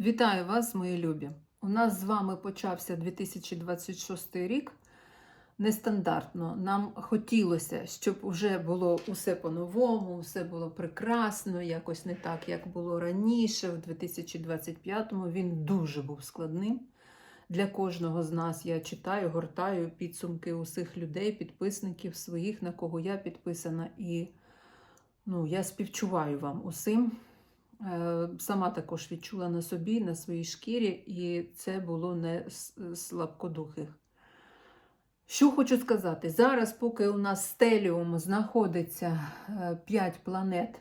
Вітаю вас, мої любі! У нас з вами почався 2026 рік. Нестандартно. Нам хотілося, щоб вже було усе по-новому, все було прекрасно, якось не так, як було раніше. В 2025-му він дуже був складним. Для кожного з нас я читаю, гортаю підсумки усіх людей, підписників своїх, на кого я підписана, і ну, я співчуваю вам усім. Е, Сама також відчула на собі, на своїй шкірі, і це було не слабкодухих. Що хочу сказати, зараз, поки у нас стеліум знаходиться 5 планет,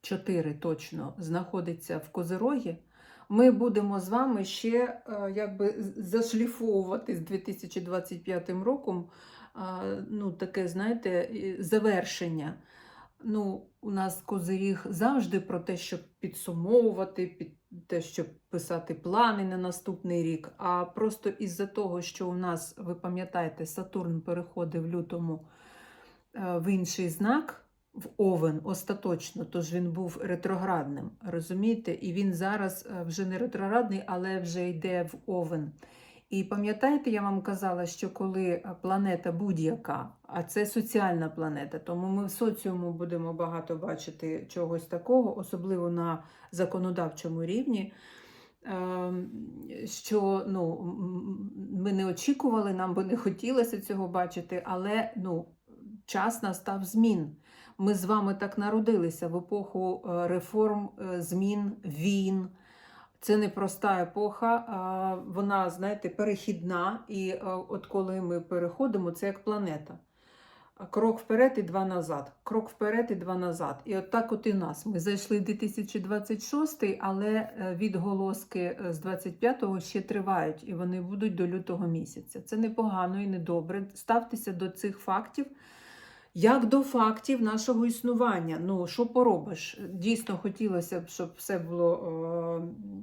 4 точно знаходиться в Козирогі, ми будемо з вами ще е, якби зашліфовувати з 2025 роком е, ну, таке, знаєте, завершення. Ну, у нас козиріг завжди про те, щоб підсумовувати, під те, щоб писати плани на наступний рік. А просто із-за того, що у нас, ви пам'ятаєте, Сатурн переходив в лютому е, в інший знак, в Овен остаточно, тож він був ретроградним. Розумієте? І він зараз е, вже не ретроградний, але вже йде в Овен. І пам'ятаєте, я вам казала, що коли планета будь-яка, а це соціальна планета, тому ми в соціуму будемо багато бачити чогось такого, особливо на законодавчому рівні, ем, що ну, ми не очікували, нам би не хотілося цього бачити, але ну, час настав змін. Ми з вами так народилися в епоху е, реформ, е, змін, війн. Це не проста епоха, а вона, знаєте, перехідна. І е, от коли ми переходимо, це як планета. Крок вперед і два назад. Крок вперед і два назад. І от так от і нас. Ми зайшли в 2026, але е, відголоски е, з 25-го ще тривають, і вони будуть до лютого місяця. Це непогано і недобре. Ставтеся до цих фактів. Як до фактів нашого існування. Ну, що поробиш? Дійсно хотілося б, щоб все було е,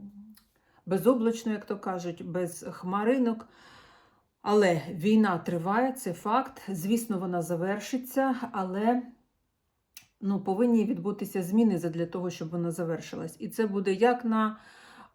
безоблачно, як то кажуть, без хмаринок. Але війна триває, це факт. Звісно, вона завершиться, але ну, повинні відбутися зміни для того, щоб вона завершилась. І це буде як на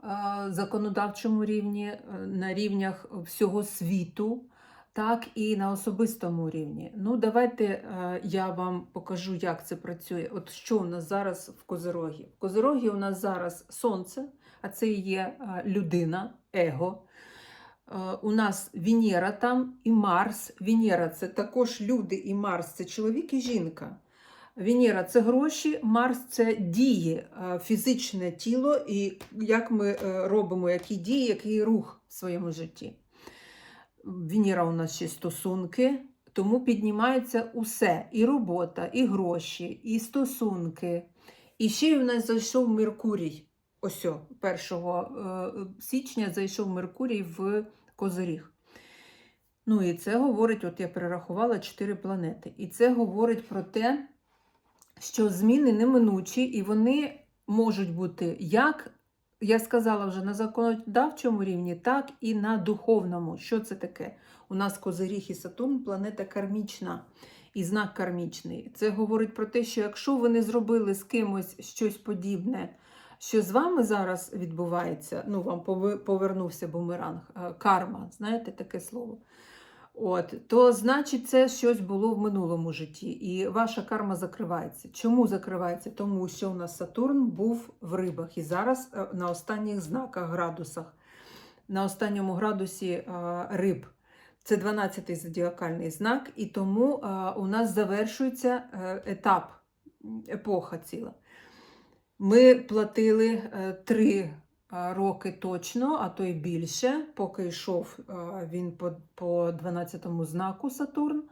е, законодавчому рівні, е, на рівнях всього світу так і на особистому рівні. Ну, давайте е, я вам покажу, як це працює. От що у нас зараз в Козирогі? В Козирогі у нас зараз сонце, а це є е, людина, его. Е, У нас Венера там і Марс. Венера це також люди, і Марс це чоловік і жінка. Венера це гроші, Марс це дії, фізичне тіло, і як ми робимо які дії, який рух в своєму житті. Венера у нас ще стосунки, тому піднімається усе: і робота, і гроші, і стосунки. І ще й у нас зайшов Меркурій. Ось, 1 е, січня зайшов Меркурій в Козиріг. Ну і це говорить, от я перерахувала 4 планети. І це говорить про те, що зміни неминучі, і вони можуть бути як я сказала вже на законодавчому рівні, так і на духовному. Що це таке? У нас Козиріг і Сатурн планета кармічна і знак кармічний. Це говорить про те, що якщо ви не зробили з кимось щось подібне, що з вами зараз відбувається, ну вам повернувся бумеранг, е, карма, знаєте таке слово. От, то значить, це щось було в минулому житті, і ваша карма закривається. Чому закривається? Тому що у нас Сатурн був в рибах і зараз е, на останніх знаках, градусах, на останньому градусі е, риб. Це 12-й зодіакальний знак, і тому е, у нас завершується етап, епоха ціла. Ми платили три роки точно, а то й більше, поки йшов він по по 12-му знаку Сатурн.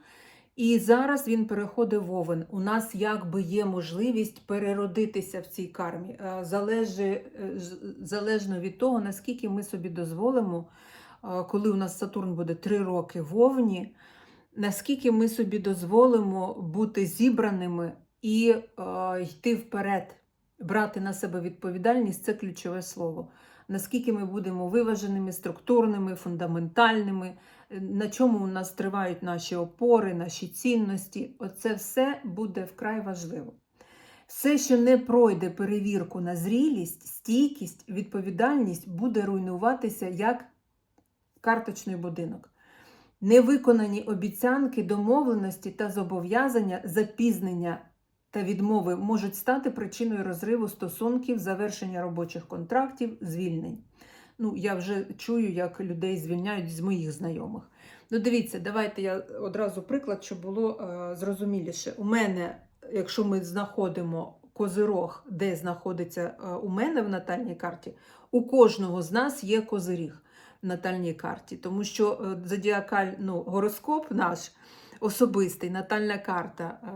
І зараз він переходить в Овен. У нас якби є можливість переродитися в цій кармі. Залежи, е, залежно від того, наскільки ми собі дозволимо, коли у нас Сатурн буде 3 роки в Овні, наскільки ми собі дозволимо бути зібраними і йти вперед брати на себе відповідальність це ключове слово. Наскільки ми будемо виваженими, структурними, фундаментальними, на чому у нас тривають наші опори, наші цінності, оце все буде вкрай важливо. Все, що не пройде перевірку на зрілість, стійкість, відповідальність, буде руйнуватися як карточний будинок. Невиконані обіцянки, домовленості та зобов'язання, запізнення та відмови можуть стати причиною розриву стосунків, завершення робочих контрактів, звільнень. Ну, я вже чую, як людей звільняють з моїх знайомих. Ну, дивіться, давайте я одразу приклад, щоб було е, зрозуміліше. У мене, якщо ми знаходимо козирог, де знаходиться е, у мене в натальній карті, у кожного з нас є козиріг в натальній карті, тому що е, зодіакаль, ну, гороскоп наш особистий, натальна карта. Е,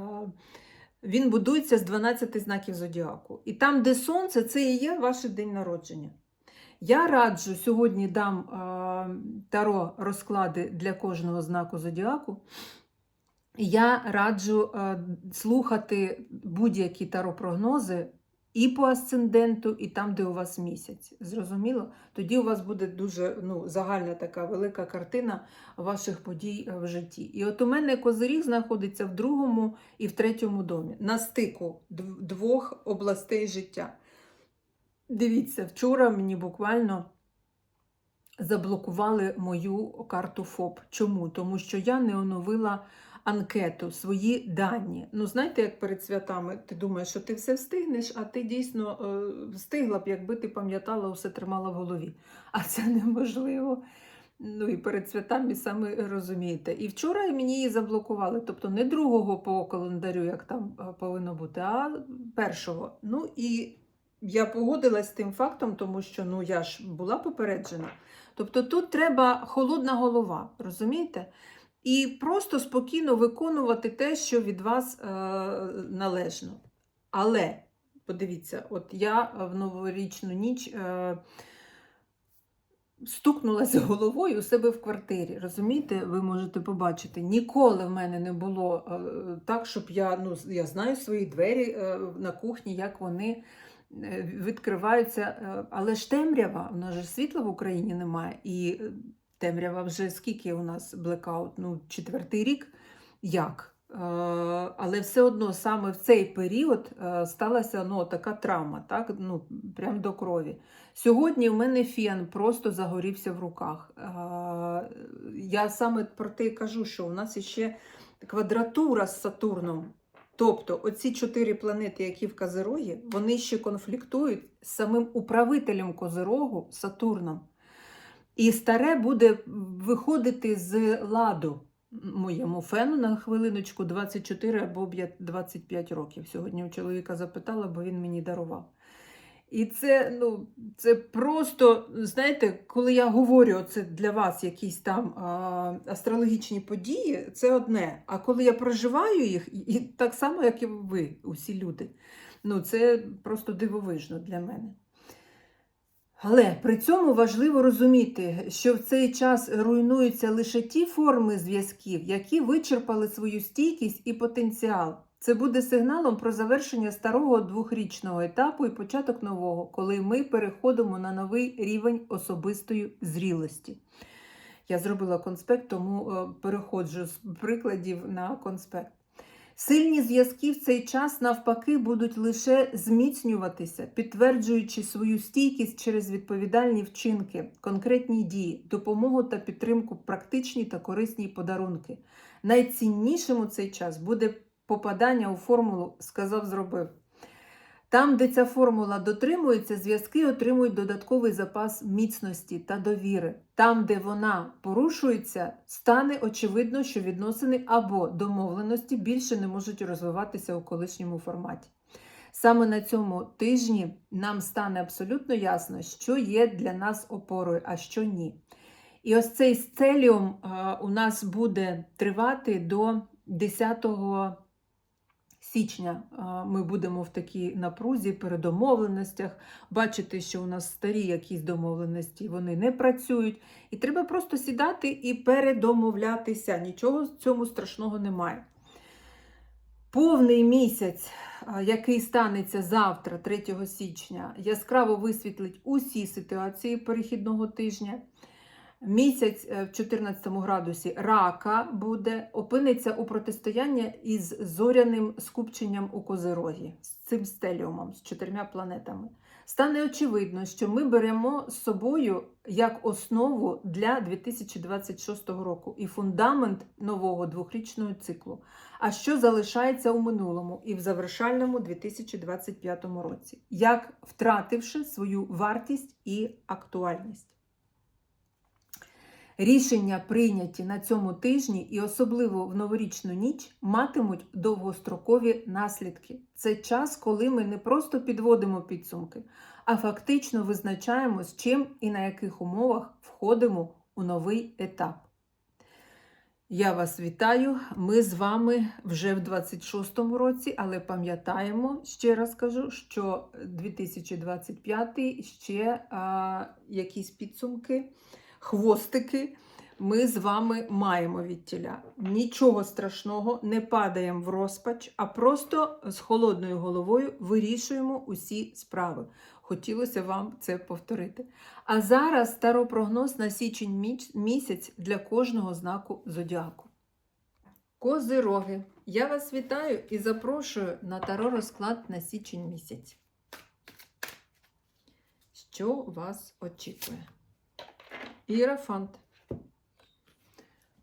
він будується з 12 знаків зодіаку. І там, де сонце, це і є ваш день народження. Я раджу сьогодні дам таро розклади для кожного знаку зодіаку. Я раджу слухати будь-які таро-прогнози і по асценденту, і там, де у вас місяць. Зрозуміло? Тоді у вас буде дуже ну, загальна така велика картина ваших подій е, в житті. І от у мене козиріг знаходиться в другому і в третьому домі, на стику двох областей життя. Дивіться, вчора мені буквально заблокували мою карту ФОП. Чому? Тому що я не оновила анкету, свої дані. Ну, знаєте, як перед святами ти думаєш, що ти все встигнеш, а ти дійсно е, встигла б, якби ти пам'ятала, усе тримала в голові. А це неможливо. Ну і перед святами саме розумієте. І вчора мені її заблокували, тобто не другого по календарю, як там е, повинно бути, а першого. Ну і я погодилась з тим фактом, тому що ну я ж була попереджена. Тобто тут треба холодна голова, розумієте? І просто спокійно виконувати те, що від вас е, належно. Але, подивіться, от я в новорічну ніч е, стукнулася головою у себе в квартирі. Розумієте, ви можете побачити, ніколи в мене не було е, так, щоб я, ну, я знаю свої двері е, на кухні, як вони е, відкриваються. е, Але ж темрява, у нас світла в Україні немає. І е, темрява вже скільки у нас блекаут? Ну, четвертий рік. Як? Е, Але все одно саме в цей період е, сталася ну, така травма, так? ну, прям до крові. Сьогодні в мене фен просто загорівся в руках. Е, Я саме про те кажу, що у нас ще квадратура з Сатурном. Тобто оці чотири планети, які в Козирогі, вони ще конфліктують з самим управителем Козирогу Сатурном. І старе буде виходити з ладу моєму фену на хвилиночку 24 або 25 років. Сьогодні у чоловіка запитала, бо він мені дарував. І це, ну, це просто, знаєте, коли я говорю це для вас якісь там а, астрологічні події, це одне. А коли я проживаю їх, і, так само, як і ви, усі люди, ну, це просто дивовижно для мене. Але при цьому важливо розуміти, що в цей час руйнуються лише ті форми зв'язків, які вичерпали свою стійкість і потенціал. Це буде сигналом про завершення старого двохрічного етапу і початок нового, коли ми переходимо на новий рівень особистої зрілості. Я зробила конспект, тому е, переходжу з прикладів на конспект. Сильні зв'язки в цей час, навпаки, будуть лише зміцнюватися, підтверджуючи свою стійкість через відповідальні вчинки, конкретні дії, допомогу та підтримку, практичні та корисні подарунки. Найціннішим у цей час буде попадання у формулу сказав, зробив. Там, де ця формула дотримується, зв'язки отримують додатковий запас міцності та довіри. Там, де вона порушується, стане очевидно, що відносини або домовленості більше не можуть розвиватися у колишньому форматі. Саме на цьому тижні нам стане абсолютно ясно, що є для нас опорою, а що ні. І ось цей сцеліум у нас буде тривати до 10 січня ми будемо в такій напрузі, передомовленостях, бачити, що у нас старі якісь домовленості вони не працюють. І треба просто сідати і передомовлятися. Нічого в цьому страшного немає. Повний місяць, який станеться завтра, 3 січня, яскраво висвітлить усі ситуації перехідного тижня. Місяць е, в 14 градусі рака буде, опиниться у протистоянні із зоряним скупченням у Козирогі, з цим стеліумом, з чотирма планетами. Стане очевидно, що ми беремо з собою як основу для 2026 року і фундамент нового двохрічного циклу. А що залишається у минулому і в завершальному 2025 році, як втративши свою вартість і актуальність. Рішення, прийняті на цьому тижні і особливо в новорічну ніч, матимуть довгострокові наслідки. Це час, коли ми не просто підводимо підсумки, а фактично визначаємо, з чим і на яких умовах входимо у новий етап. Я вас вітаю. Ми з вами вже в 26-му році, але пам'ятаємо, ще раз кажу, що 2025 ще а, якісь підсумки, хвостики ми з вами маємо від тіля. Нічого страшного, не падаємо в розпач, а просто з холодною головою вирішуємо усі справи. Хотілося вам це повторити. А зараз старопрогноз на січень місяць для кожного знаку зодіаку. Козироги, я вас вітаю і запрошую на таро розклад на січень місяць. Що вас очікує? Іерафант.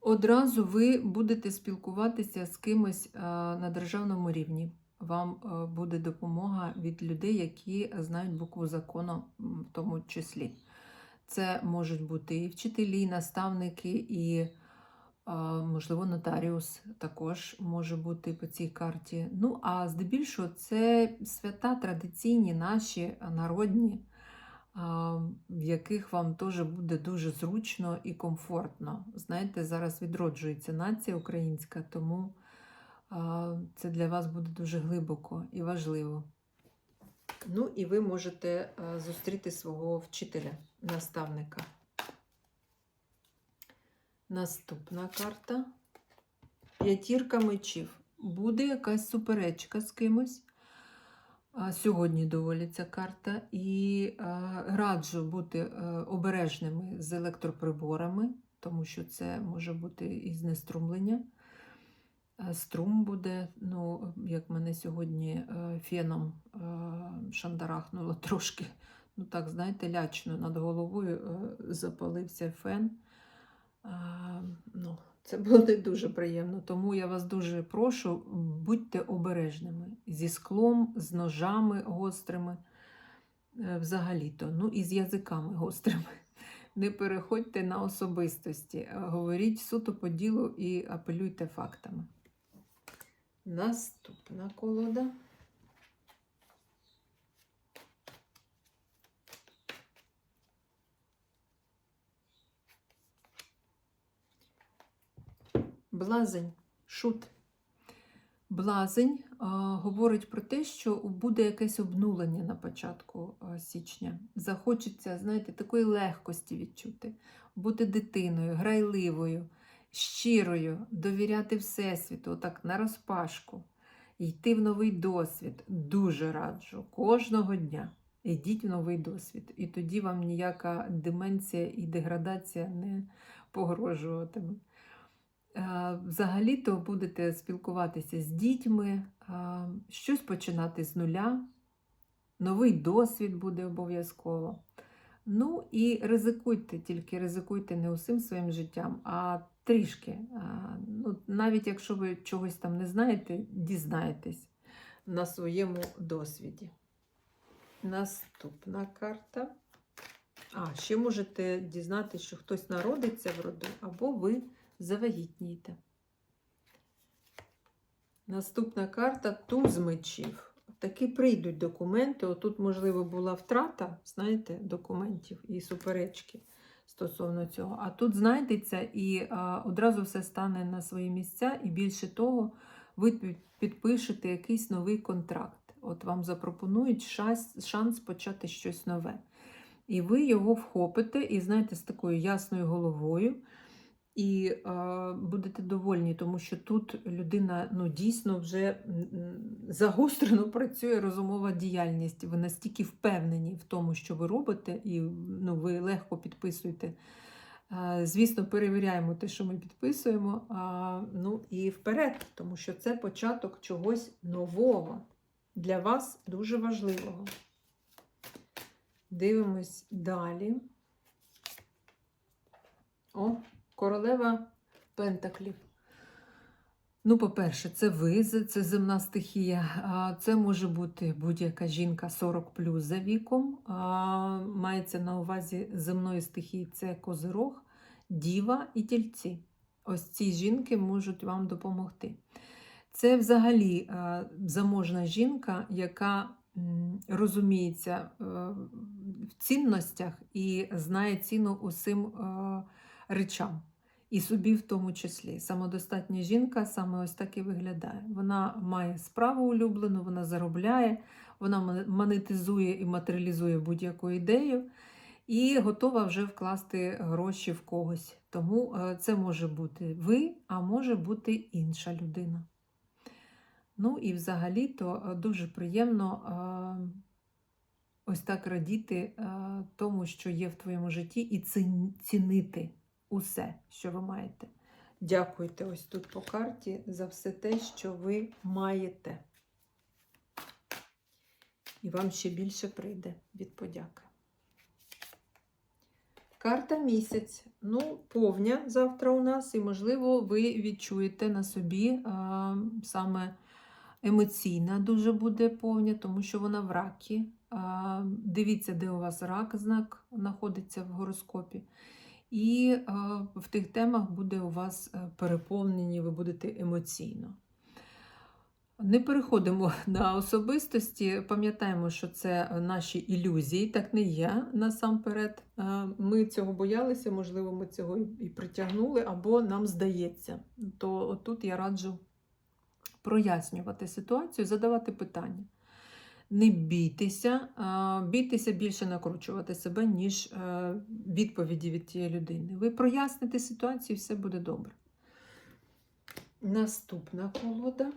Одразу ви будете спілкуватися з кимось е, на державному рівні. Вам е, буде допомога від людей, які знають букву закону, в тому числі. Це можуть бути і вчителі, і наставники, і, е, можливо, нотаріус також може бути по цій карті. Ну, а здебільшого, це свята традиційні, наші народні, в яких вам теж буде дуже зручно і комфортно. Знаєте, зараз відроджується нація українська, тому це для вас буде дуже глибоко і важливо. Ну, і ви можете зустріти свого вчителя, наставника. Наступна карта. П'ятірка мечів. Буде якась суперечка з кимось. Сьогодні доволі ця карта. І раджу бути е, обережними з електроприборами, тому що це може бути і знеструмлення. Е, Струм буде, ну, як мене сьогодні е, феном шандарахнуло трошки. Ну так, знаєте, лячно над головою запалився фен. Ну, це було не дуже приємно, тому я вас дуже прошу, будьте обережними зі склом, з ножами гострими, е, взагалі-то, ну і з язиками гострими. Не переходьте на особистості, говоріть суто по ділу і апелюйте фактами. Наступна колода. Блазень, шут. Блазень а, говорить про те, що буде якесь обнулення на початку січня. Захочеться, знаєте, такої легкості відчути, бути дитиною, грайливою, щирою, довіряти Всесвіту, отак на розпашку, йти в новий досвід. Дуже раджу кожного дня. Йдіть в новий досвід, і тоді вам ніяка деменція і деградація не погрожуватиме. Е, Взагалі-то будете спілкуватися з дітьми, е, щось починати з нуля, новий досвід буде обов'язково. Ну і ризикуйте, тільки ризикуйте не усім своїм життям, а трішки. Е, Ну, навіть якщо ви чогось там не знаєте, дізнаєтесь на своєму досвіді. Наступна карта. А, ще можете дізнатися, що хтось народиться в роду, або ви завагітнієте. Наступна карта туз мечів. Таки прийдуть документи. Отут, можливо, була втрата, знаєте, документів і суперечки стосовно цього. А тут знайдеться і а, одразу все стане на свої місця, і більше того, ви підпишете якийсь новий контракт. От вам запропонують шанс, шанс почати щось нове. І ви його вхопите, і знаєте, з такою ясною головою. І будете довольні, тому що тут людина ну, дійсно вже загострено працює розумова діяльність. Ви настільки впевнені в тому, що ви робите, і ну, ви легко підписуєте Звісно, перевіряємо те, що ми підписуємо. а, Ну і вперед, тому що це початок чогось нового. Для вас дуже важливого. Дивимось далі. О, королева Пентаклів. Ну, по-перше, це ви, це земна стихія. Це може бути будь-яка жінка 40 плюс за віком. Мається на увазі земної стихії це козирог, діва і тільці. Ось ці жінки можуть вам допомогти. Це взагалі заможна жінка, яка розуміється е, в цінностях і знає ціну усім е, речам, і собі в тому числі. Самодостатня жінка саме ось так і виглядає. Вона має справу улюблену, вона заробляє, вона монетизує і матеріалізує будь-яку ідею. І готова вже вкласти гроші в когось. Тому е, це може бути ви, а може бути інша людина. Ну і взагалі-то е, дуже приємно е, ось так радіти тому, що є в твоєму житті, і цінити усе, що ви маєте. Дякуйте ось тут по карті за все те, що ви маєте. І вам ще більше прийде від подяки. Карта місяць. Ну, повня завтра у нас, і, можливо, ви відчуєте на собі а, саме емоційна дуже буде повня, тому що вона в ракі. А, дивіться, де у вас рак знак знаходиться в гороскопі. І в тих темах буде у вас е, переповнені, ви будете емоційно. Не переходимо на особистості, пам'ятаємо, що це наші ілюзії, так не є насамперед. Е, Ми цього боялися, можливо, ми цього і притягнули, або нам здається. То тут я раджу прояснювати ситуацію, задавати питання. Не бійтеся, бійтеся більше накручувати себе, ніж е, відповіді від тієї людини. Ви проясните ситуацію, і все буде добре. Наступна колода.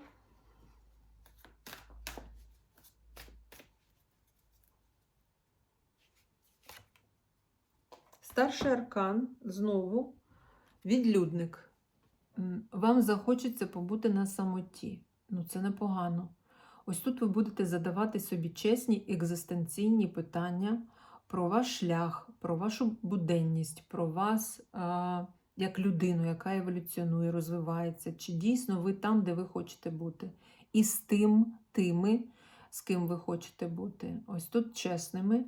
Старший аркан знову відлюдник. Вам захочеться побути на самоті. Ну, це непогано. Ось тут ви будете задавати собі чесні екзистенційні питання про ваш шлях, про вашу буденність, про вас а, як людину, яка еволюціонує, розвивається. Чи дійсно ви там, де ви хочете бути? І з тим, тими, з ким ви хочете бути. Ось тут чесними.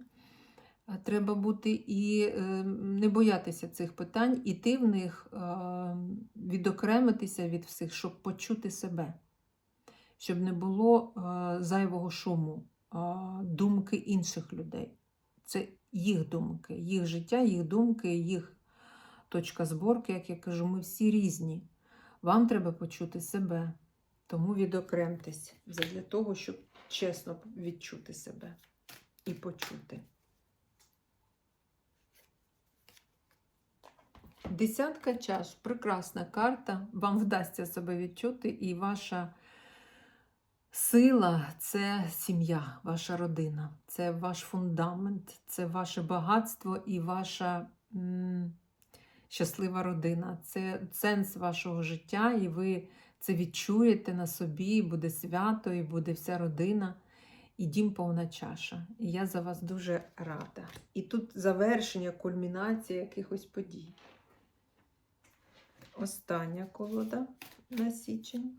Треба бути і е, не боятися цих питань, іти в них, е, відокремитися від всіх, щоб почути себе, щоб не було е, зайвого шуму, думки інших людей. Це їх думки, їх життя, їх думки, їх точка зборки, як я кажу, ми всі різні. Вам треба почути себе, тому відокремтесь для того, щоб чесно відчути себе і почути. Десятка чаш прекрасна карта. Вам вдасться себе відчути, і ваша сила це сім'я, ваша родина, це ваш фундамент, це ваше багатство і ваша м, щаслива родина. Це сенс вашого життя, і ви це відчуєте на собі, і буде свято, і буде вся родина. І дім повна чаша. І я за вас дуже рада. І тут завершення, кульмінація якихось подій. Остання колода на січень.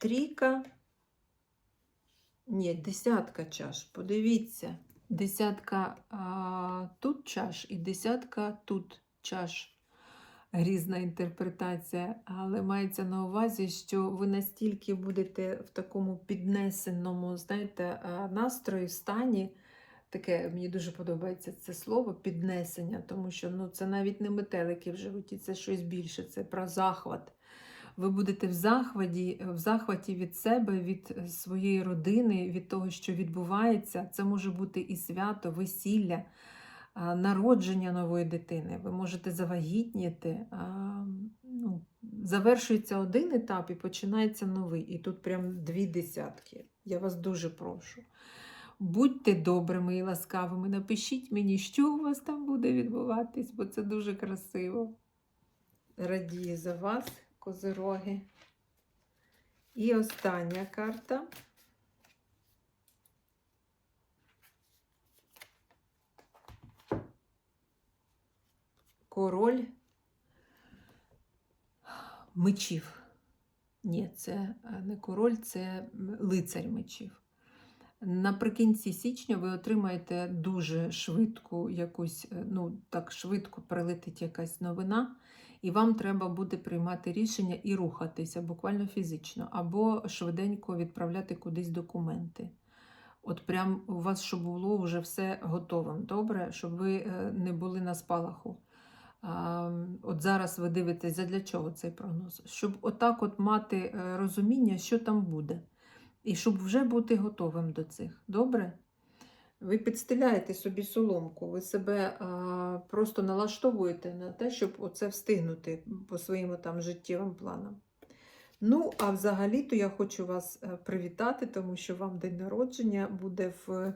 Трійка. Ні, десятка чаш. Подивіться. Десятка а, тут чаш і десятка тут чаш. Різна інтерпретація, але мається на увазі, що ви настільки будете в такому піднесеному, знаєте, настрої, стані. Таке мені дуже подобається це слово піднесення, тому що ну, це навіть не метелики в животі, це щось більше, це про захват. Ви будете в захваті, в захваті від себе, від своєї родини, від того, що відбувається. Це може бути і свято, весілля, народження нової дитини. Ви можете завагітніти. Ну, завершується один етап і починається новий. І тут прям дві десятки. Я вас дуже прошу. Будьте добрими і ласкавими. Напишіть мені, що у вас там буде відбуватись, бо це дуже красиво. Радію за вас, козироги. І остання карта. Король мечів. Ні, це е, не король, це м, лицар мечів. Наприкінці січня ви отримаєте дуже швидку якусь, е, ну так швидко прилетить якась новина, і вам треба буде приймати рішення і рухатися буквально фізично, або швиденько відправляти кудись документи. От прям у вас щоб було вже все готовим, добре, щоб ви е, не були на спалаху. От зараз ви дивитесь, для чого цей прогноз? Щоб отак от мати е, розуміння, що там буде. І щоб вже бути готовим до цих. Добре? Ви підстеляєте собі соломку, ви себе а, просто налаштовуєте на те, щоб оце встигнути по своїм там життєвим планам. Ну, а взагалі-то я хочу вас е, привітати, тому що вам день народження буде в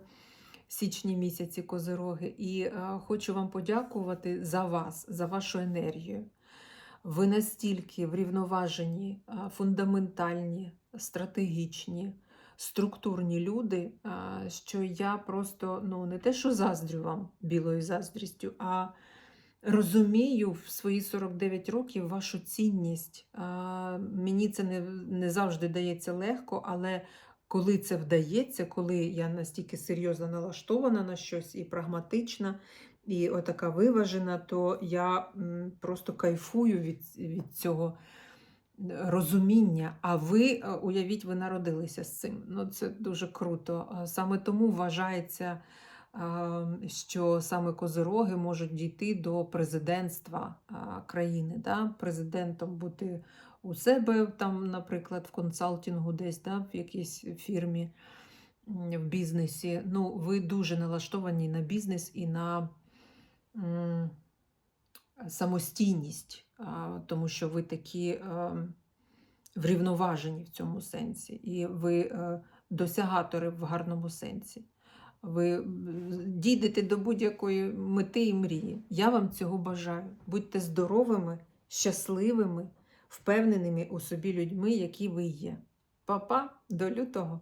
січні місяці Козироги. І е, хочу вам подякувати за вас, за вашу енергію. Ви настільки врівноважені, е, фундаментальні, стратегічні, структурні люди, що я просто ну, не те, що заздрю вам білою заздрістю, а розумію в свої 49 років вашу цінність. Мені це не, не завжди дається легко, але коли це вдається, коли я настільки серйозно налаштована на щось і прагматична, і отака виважена, то я просто кайфую від, від цього розуміння. А ви, е, уявіть, ви народилися з цим. Ну, Це дуже круто. Саме тому вважається, е, що саме козироги можуть дійти до президентства е, країни, да? президентом бути у себе, там, наприклад, в консалтингу, десь да? в якійсь фірмі, в бізнесі. Ну, ви дуже налаштовані на бізнес і на самостійність, тому що ви такі е, врівноважені в цьому сенсі, і ви е, досягатори в гарному сенсі. Ви дійдете до будь-якої мети і мрії. Я вам цього бажаю. Будьте здоровими, щасливими, впевненими у собі людьми, які ви є. Па-па, до лютого!